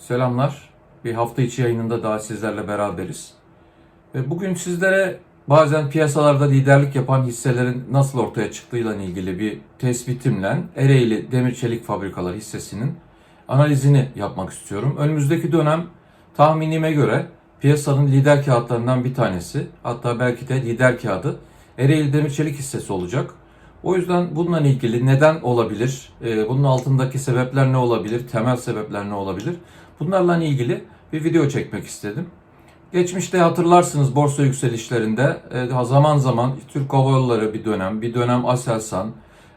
Selamlar. Bir hafta içi yayınında daha sizlerle beraberiz. Bugün sizlere bazen piyasalarda liderlik yapan hisselerin nasıl ortaya çıktığıyla ilgili bir tespitimle Ereğli Demir Çelik Fabrikalar hissesinin analizini yapmak istiyorum. Önümüzdeki dönem tahminime göre piyasanın lider kağıtlarından bir tanesi, hatta belki de lider kağıdı Ereğli Demir Çelik hissesi olacak. O yüzden bununla ilgili neden olabilir, e, bunun altındaki sebepler ne olabilir, temel sebepler ne olabilir? Bunlarla ilgili bir video çekmek istedim. Geçmişte hatırlarsınız borsa yükselişlerinde e, zaman zaman Türk Hava Yolları bir dönem, bir dönem Aselsan,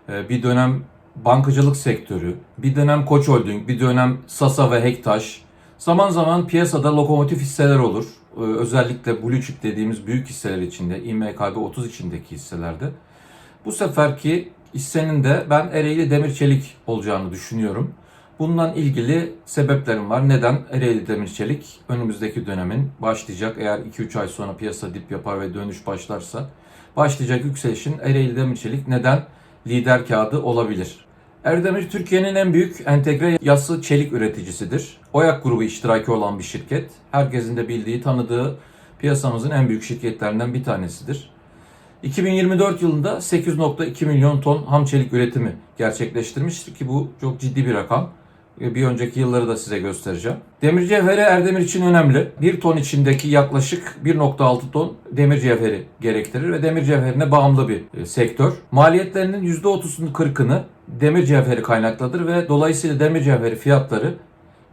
e, bir dönem bankacılık sektörü, bir dönem Koç Holding, bir dönem Sasa ve Hektaş. Zaman zaman piyasada lokomotif hisseler olur. E, Özellikle Blue Chip dediğimiz büyük hisseler içinde, İMKB 30 içindeki hisselerde. Bu seferki hissenin de ben Ereğli Demir Çelik olacağını düşünüyorum. Bundan ilgili sebeplerim var. Neden Ereğli Demir Çelik önümüzdeki dönemin başlayacak eğer 2-3 ay sonra piyasa dip yapar ve dönüş başlarsa başlayacak yükselişin Ereğli Demir Çelik neden lider kağıdı olabilir? Erdemir Türkiye'nin en büyük entegre yassı çelik üreticisidir. Oyak grubu iştiraki olan bir şirket. Herkesin de bildiği, tanıdığı piyasamızın en büyük şirketlerinden bir tanesidir. 2024 yılında 8.2 milyon ton ham çelik üretimi gerçekleştirmiştir ki bu çok ciddi bir rakam. Bir önceki yılları da size göstereceğim. Demir cevheri Erdemir için önemli. 1 ton içindeki yaklaşık 1.6 ton demir cevheri gerektirir ve demir cevherine bağımlı bir e, sektör. Maliyetlerinin %30'unu 40'ını demir cevheri kaynaklıdır ve dolayısıyla demir cevheri fiyatları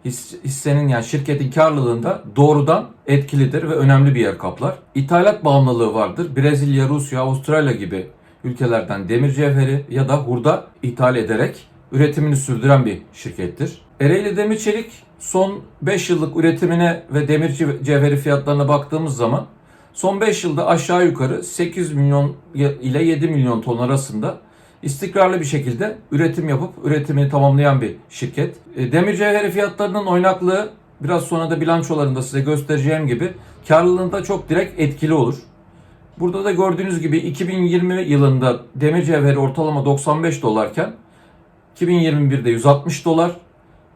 his- hissenin yani şirketin karlılığında doğrudan etkilidir ve önemli bir yer kaplar. İthalat bağımlılığı vardır. Brezilya, Rusya, Avustralya gibi ülkelerden demir cevheri ya da hurda ithal ederek üretimini sürdüren bir şirkettir. Ereğli Demir Çelik son 5 yıllık üretimine ve demir cev- cevheri fiyatlarına baktığımız zaman son 5 yılda aşağı yukarı 8 milyon ile 7 milyon ton arasında istikrarlı bir şekilde üretim yapıp üretimini tamamlayan bir şirket. E, Demir cevheri fiyatlarının oynaklığı biraz sonra da bilançolarında size göstereceğim gibi karlılığında çok direkt etkili olur. Burada da gördüğünüz gibi 2020 yılında demir cevheri ortalama 95 dolarken 2021'de 160 dolar,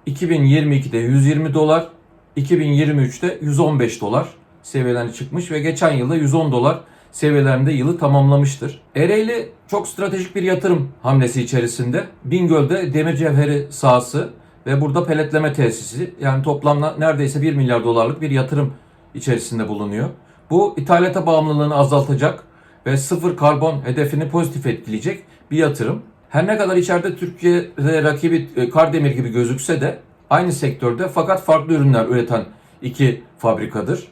2022'de 120 dolar, 2023'te 115 dolar seviyelerine çıkmış ve geçen yılda 110 dolar seviyelerinde yılı tamamlamıştır. Ereğli çok stratejik bir yatırım hamlesi içerisinde. Bingöl'de demir cevheri sahası ve burada peletleme tesisi yani toplamda neredeyse 1 milyar dolarlık bir yatırım içerisinde bulunuyor. Bu ithalata bağımlılığını azaltacak ve sıfır karbon hedefini pozitif etkileyecek bir yatırım. Her ne kadar içeride Türkiye'de rakibi e, Kardemir gibi gözükse de aynı sektörde fakat farklı ürünler üreten iki fabrikadır.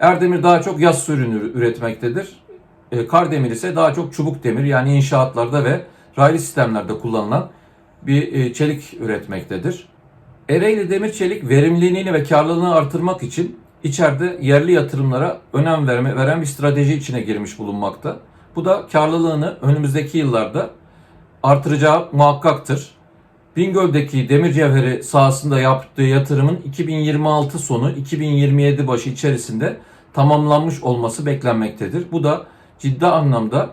Erdemir daha çok yas ürünü üretmektedir. E, Kardemir ise daha çok çubuk demir yani inşaatlarda ve raylı sistemlerde kullanılan bir e, çelik üretmektedir. Ereğli Demir Çelik verimliliğini ve karlılığını artırmak için içeride yerli yatırımlara önem verme, veren bir strateji içine girmiş bulunmakta. Bu da karlılığını önümüzdeki yıllarda artıracağı muhakkaktır. Bingöl'deki demir cevheri sahasında yaptığı yatırımın 2026 sonu 2027 başı içerisinde tamamlanmış olması beklenmektedir. Bu da ciddi anlamda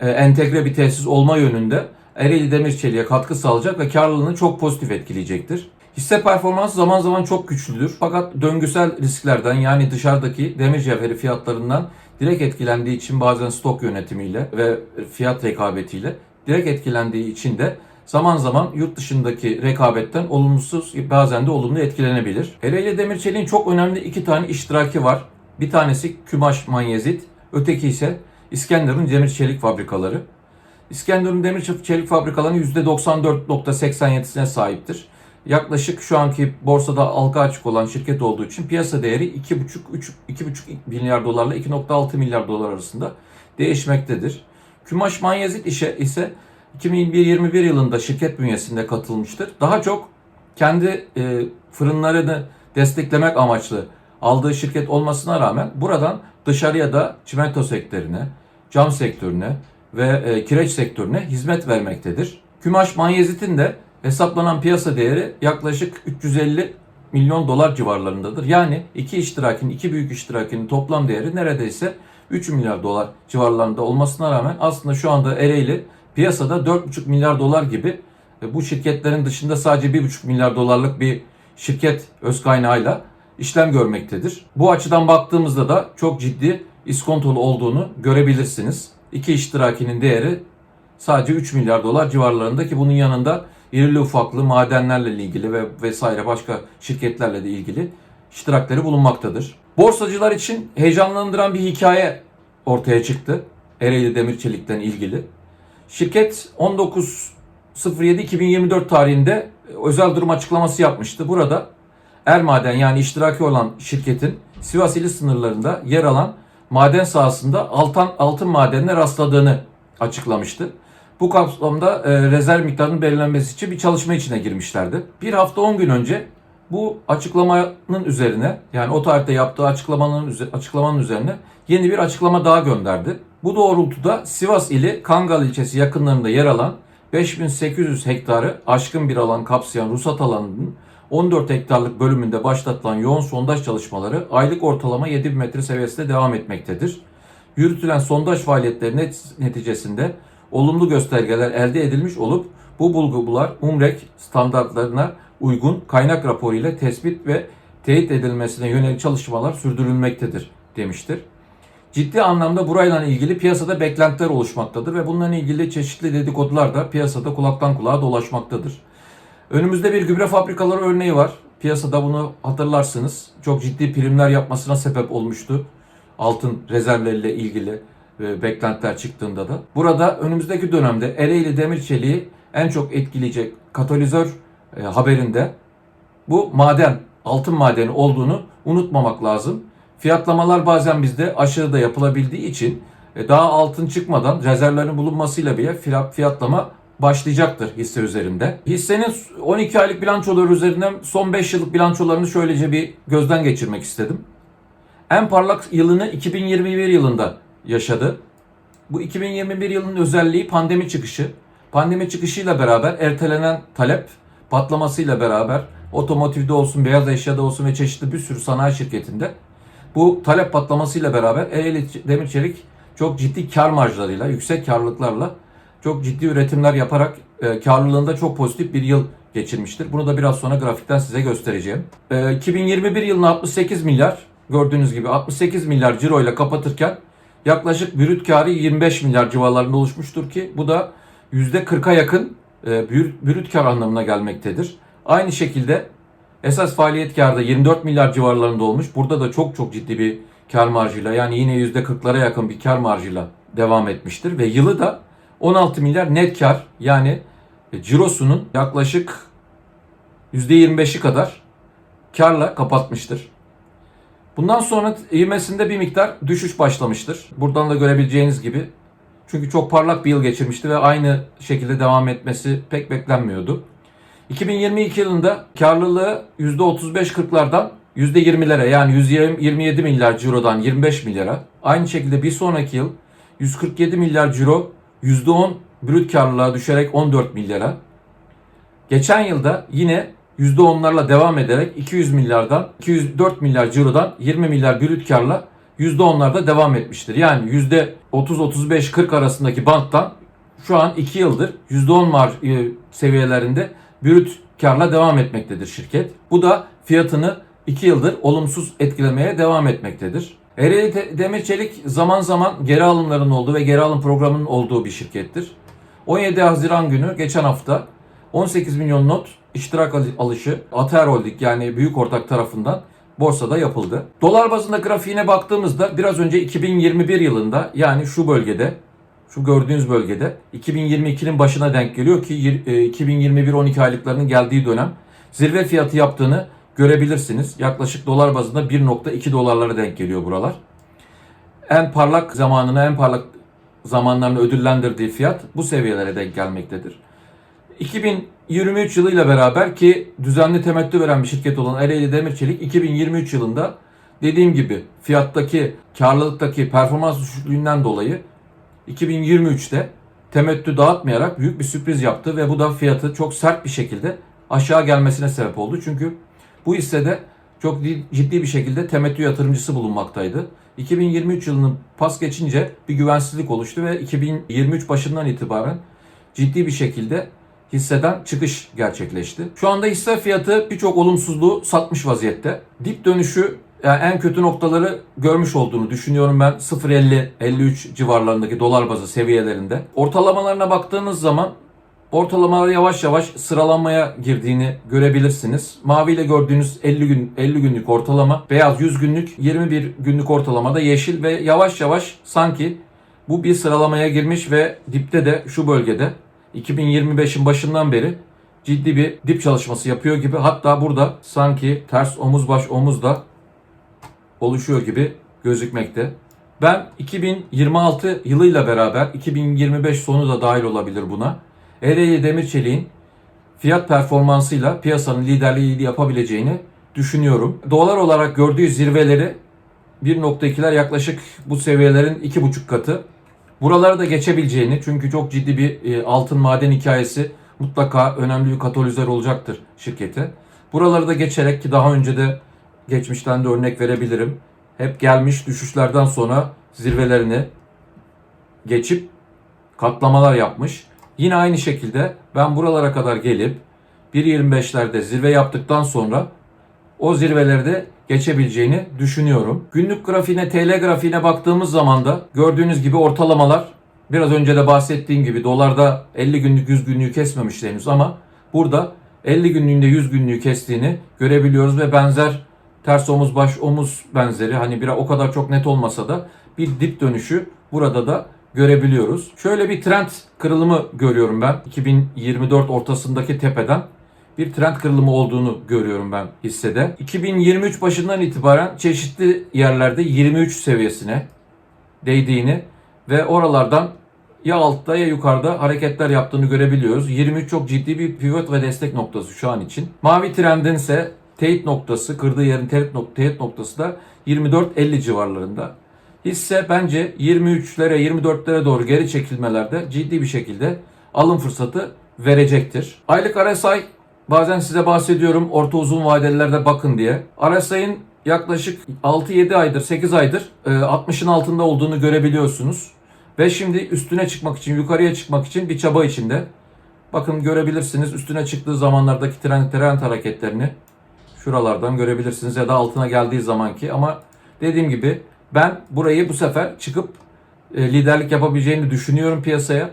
e, entegre bir tesis olma yönünde Ereğli Demir Çelik'e katkı sağlayacak ve karlılığını çok pozitif etkileyecektir. Hisse performansı zaman zaman çok güçlüdür. Fakat döngüsel risklerden yani dışarıdaki demir cevheri fiyatlarından direkt etkilendiği için bazen stok yönetimiyle ve fiyat rekabetiyle direkt etkilendiği için de zaman zaman yurt dışındaki rekabetten olumsuz bazen de olumlu etkilenebilir. Ereğli Demir Çelik'in çok önemli iki tane iştiraki var. Bir tanesi Kümaş Manyezit, öteki ise İskenderun Demir Çelik fabrikaları. İskenderun Demir Çelik fabrikalarının %94.87'sine sahiptir. Yaklaşık şu anki borsada halka açık olan şirket olduğu için piyasa değeri 2,5-2,5 milyar dolarla 2,6 milyar dolar arasında değişmektedir. Kümaş Manyezit işe ise 2021 yılında şirket bünyesinde katılmıştır. Daha çok kendi e, fırınlarını desteklemek amaçlı aldığı şirket olmasına rağmen buradan dışarıya da çimento sektörüne, cam sektörüne ve e, kireç sektörüne hizmet vermektedir. Kümaş Manyezit'in de hesaplanan piyasa değeri yaklaşık 350 milyon dolar civarlarındadır. Yani iki iştirakin, iki büyük iştirakin toplam değeri neredeyse 3 milyar dolar civarlarında olmasına rağmen aslında şu anda Ereğli piyasada 4,5 milyar dolar gibi e, bu şirketlerin dışında sadece 1,5 milyar dolarlık bir şirket öz kaynağıyla işlem görmektedir. Bu açıdan baktığımızda da çok ciddi iskontolu olduğunu görebilirsiniz. İki iştirakinin değeri sadece 3 milyar dolar civarlarında ki bunun yanında irili ufaklı madenlerle ilgili ve vesaire başka şirketlerle de ilgili iştirakleri bulunmaktadır. Borsacılar için heyecanlandıran bir hikaye ortaya çıktı. Ereğli Demir Çelik'ten ilgili. Şirket 19.07.2024 tarihinde özel durum açıklaması yapmıştı. Burada Ermaden yani iştiraki olan şirketin Sivas ili sınırlarında yer alan maden sahasında altın, altın madenine rastladığını açıklamıştı. Bu kapsamda e, rezerv miktarının belirlenmesi için bir çalışma içine girmişlerdi. Bir hafta 10 gün önce bu açıklamanın üzerine yani o tarihte yaptığı açıklamanın açıklamanın üzerine yeni bir açıklama daha gönderdi. Bu doğrultuda Sivas ili Kangal ilçesi yakınlarında yer alan 5800 hektarı aşkın bir alan kapsayan ruhsat alanının 14 hektarlık bölümünde başlatılan yoğun sondaj çalışmaları aylık ortalama 7000 metre seviyesinde devam etmektedir. Yürütülen sondaj faaliyetleri net- neticesinde olumlu göstergeler elde edilmiş olup bu bulgular UMREK standartlarına uygun kaynak raporu ile tespit ve teyit edilmesine yönelik çalışmalar sürdürülmektedir demiştir. Ciddi anlamda burayla ilgili piyasada beklentiler oluşmaktadır ve bununla ilgili çeşitli dedikodular da piyasada kulaktan kulağa dolaşmaktadır. Önümüzde bir gübre fabrikaları örneği var. Piyasada bunu hatırlarsınız. Çok ciddi primler yapmasına sebep olmuştu. Altın rezervleriyle ilgili e, beklentiler çıktığında da. Burada önümüzdeki dönemde Ereğli Demir Çeliği en çok etkileyecek katalizör e, haberinde bu maden, altın madeni olduğunu unutmamak lazım. Fiyatlamalar bazen bizde aşırı da yapılabildiği için e, daha altın çıkmadan rezervlerin bulunmasıyla bile fiyat- fiyatlama başlayacaktır hisse üzerinde. Hissenin 12 aylık bilançoları üzerinden son 5 yıllık bilançolarını şöylece bir gözden geçirmek istedim. En parlak yılını 2021 yılında yaşadı. Bu 2021 yılının özelliği pandemi çıkışı. Pandemi çıkışıyla beraber ertelenen talep patlamasıyla beraber otomotivde olsun, beyaz eşyada olsun ve çeşitli bir sürü sanayi şirketinde bu talep patlamasıyla beraber Ereğli Demir Çelik çok ciddi kar marjlarıyla, yüksek karlılıklarla çok ciddi üretimler yaparak e, karlılığında çok pozitif bir yıl geçirmiştir. Bunu da biraz sonra grafikten size göstereceğim. E, 2021 yılını 68 milyar gördüğünüz gibi 68 milyar ciro ile kapatırken yaklaşık brüt karı 25 milyar civarlarında oluşmuştur ki bu da %40'a yakın e, brüt- kar anlamına gelmektedir. Aynı şekilde esas faaliyet karı da 24 milyar civarlarında olmuş. Burada da çok çok ciddi bir kar marjıyla yani yine %40'lara yakın bir kar marjıyla devam etmiştir. Ve yılı da 16 milyar net kar yani e, cirosunun yaklaşık %25'i kadar karla kapatmıştır. Bundan sonra ivmesinde bir miktar düşüş başlamıştır. Buradan da görebileceğiniz gibi. Çünkü çok parlak bir yıl geçirmişti ve aynı şekilde devam etmesi pek beklenmiyordu. 2022 yılında karlılığı %35-40'lardan %20'lere yani 127 milyar cirodan 25 milyara. Aynı şekilde bir sonraki yıl 147 milyar ciro %10 brüt karlılığa düşerek 14 milyara. Geçen yılda yine %10'larla devam ederek 200 milyardan 204 milyar cirodan 20 milyar brüt karla %10'larda devam etmiştir. Yani %30-35-40 arasındaki banttan şu an 2 yıldır %10 mar e, seviyelerinde brüt karla devam etmektedir şirket. Bu da fiyatını 2 yıldır olumsuz etkilemeye devam etmektedir. Ereğli Demir Çelik zaman zaman geri alımların olduğu ve geri alım programının olduğu bir şirkettir. 17 Haziran günü geçen hafta 18 milyon not iştirak al- alışı Ater Holding yani büyük ortak tarafından borsada yapıldı. Dolar bazında grafiğine baktığımızda biraz önce 2021 yılında yani şu bölgede şu gördüğünüz bölgede 2022'nin başına denk geliyor ki yir- e, 2021 12 aylıklarının geldiği dönem zirve fiyatı yaptığını görebilirsiniz. Yaklaşık dolar bazında 1.2 dolarlara denk geliyor buralar. En parlak zamanını, en parlak zamanlarını ödüllendirdiği fiyat bu seviyelere denk gelmektedir. 2023 yılıyla beraber ki düzenli temettü veren bir şirket olan Ereğli Demir Çelik 2023 yılında dediğim gibi fiyattaki, karlılıktaki performans düşüklüğünden dolayı 2023'te temettü dağıtmayarak büyük bir sürpriz yaptı ve bu da fiyatı çok sert bir şekilde aşağı gelmesine sebep oldu. Çünkü bu hissede çok di- ciddi bir şekilde temettü yatırımcısı bulunmaktaydı. 2023 yılının pas geçince bir güvensizlik oluştu ve 2023 başından itibaren ciddi bir şekilde hisseden çıkış gerçekleşti. Şu anda hisse fiyatı birçok olumsuzluğu satmış vaziyette. Dip dönüşü yani en kötü noktaları görmüş olduğunu düşünüyorum ben 0.50-53 civarlarındaki dolar bazı seviyelerinde. Ortalamalarına baktığınız zaman ortalamalar yavaş yavaş sıralanmaya girdiğini görebilirsiniz. Mavi ile gördüğünüz 50 gün 50 günlük ortalama, beyaz 100 günlük, 21 günlük ortalamada yeşil ve yavaş yavaş sanki bu bir sıralamaya girmiş ve dipte de şu bölgede 2025'in başından beri ciddi bir dip çalışması yapıyor gibi. Hatta burada sanki ters omuz baş omuz da oluşuyor gibi gözükmekte. Ben 2026 yılıyla beraber 2025 sonu da dahil olabilir buna. Ereğli Demirçelik'in fiyat performansıyla piyasanın liderliği yapabileceğini düşünüyorum. Dolar olarak gördüğü zirveleri 1.2'ler yaklaşık bu seviyelerin 2.5 katı. Buraları da geçebileceğini çünkü çok ciddi bir e, altın maden hikayesi mutlaka önemli bir katalizör olacaktır şirkete. Buraları da geçerek ki daha önce de geçmişten de örnek verebilirim. Hep gelmiş düşüşlerden sonra zirvelerini geçip katlamalar yapmış. Yine aynı şekilde ben buralara kadar gelip 1.25'lerde zirve yaptıktan sonra o zirveleri de geçebileceğini düşünüyorum. Günlük grafiğine, TL grafiğine baktığımız zaman da gördüğünüz gibi ortalamalar biraz önce de bahsettiğim gibi dolarda 50 günlük 100 günlüğü kesmemiş henüz ama burada 50 günlüğünde 100 günlüğü kestiğini görebiliyoruz ve benzer ters omuz baş omuz benzeri hani bir o kadar çok net olmasa da bir dip dönüşü burada da görebiliyoruz. Şöyle bir trend kırılımı görüyorum ben 2024 ortasındaki tepeden bir trend kırılımı olduğunu görüyorum ben hissede. 2023 başından itibaren çeşitli yerlerde 23 seviyesine değdiğini ve oralardan ya altta ya yukarıda hareketler yaptığını görebiliyoruz. 23 çok ciddi bir pivot ve destek noktası şu an için. Mavi trendin ise teyit noktası, kırdığı yerin teyit, nok- teyit noktası da 24-50 civarlarında. Hisse bence 23'lere 24'lere doğru geri çekilmelerde ciddi bir şekilde alım fırsatı verecektir. Aylık RSI bazen size bahsediyorum orta uzun vadelilerde bakın diye. RSI'nin yaklaşık 6-7 aydır 8 aydır e, 60'ın altında olduğunu görebiliyorsunuz. Ve şimdi üstüne çıkmak için yukarıya çıkmak için bir çaba içinde. Bakın görebilirsiniz üstüne çıktığı zamanlardaki trend, trend hareketlerini şuralardan görebilirsiniz ya da altına geldiği zamanki ama dediğim gibi ben burayı bu sefer çıkıp e, liderlik yapabileceğini düşünüyorum piyasaya.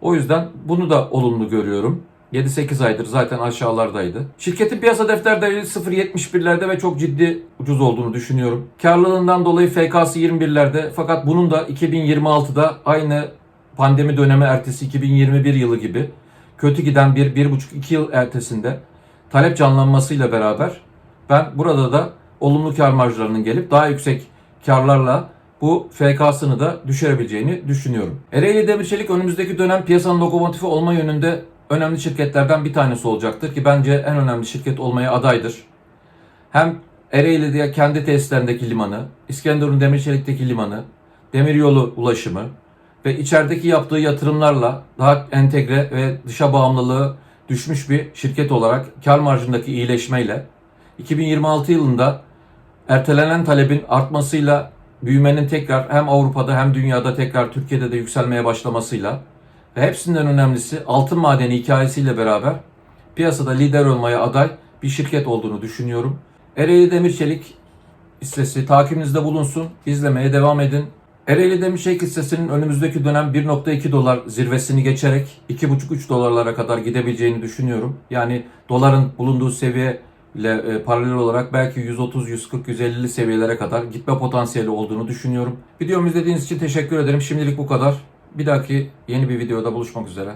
O yüzden bunu da olumlu görüyorum. 7-8 aydır zaten aşağılardaydı. Şirketin piyasa defter değeri 0.71'lerde ve çok ciddi ucuz olduğunu düşünüyorum. Karlılığından dolayı FK'sı 21'lerde fakat bunun da 2026'da aynı pandemi dönemi ertesi 2021 yılı gibi kötü giden bir 1,5-2 yıl ertesinde talep canlanmasıyla beraber ben burada da olumlu kar marjlarının gelip daha yüksek karlarla bu FK'sını da düşürebileceğini düşünüyorum. Ereğli Demirçelik önümüzdeki dönem piyasanın lokomotifi olma yönünde önemli şirketlerden bir tanesi olacaktır ki bence en önemli şirket olmaya adaydır. Hem Ereğli'de kendi tesislerindeki limanı, İskenderun Demirçelik'teki limanı, demiryolu ulaşımı ve içerideki yaptığı yatırımlarla daha entegre ve dışa bağımlılığı düşmüş bir şirket olarak kar marjındaki iyileşmeyle 2026 yılında ertelenen talebin artmasıyla büyümenin tekrar hem Avrupa'da hem dünyada tekrar Türkiye'de de yükselmeye başlamasıyla ve hepsinden önemlisi altın madeni hikayesiyle beraber piyasada lider olmaya aday bir şirket olduğunu düşünüyorum. Ereğli Demirçelik hissesi takibinizde bulunsun. izlemeye devam edin. Ereğli Demirçelik hissesinin önümüzdeki dönem 1.2 dolar zirvesini geçerek 2.5-3 dolarlara kadar gidebileceğini düşünüyorum. Yani doların bulunduğu seviye ile e, paralel olarak belki 130, 140, 150'li seviyelere kadar gitme potansiyeli olduğunu düşünüyorum. Videomu izlediğiniz için teşekkür ederim. Şimdilik bu kadar. Bir dahaki yeni bir videoda buluşmak üzere.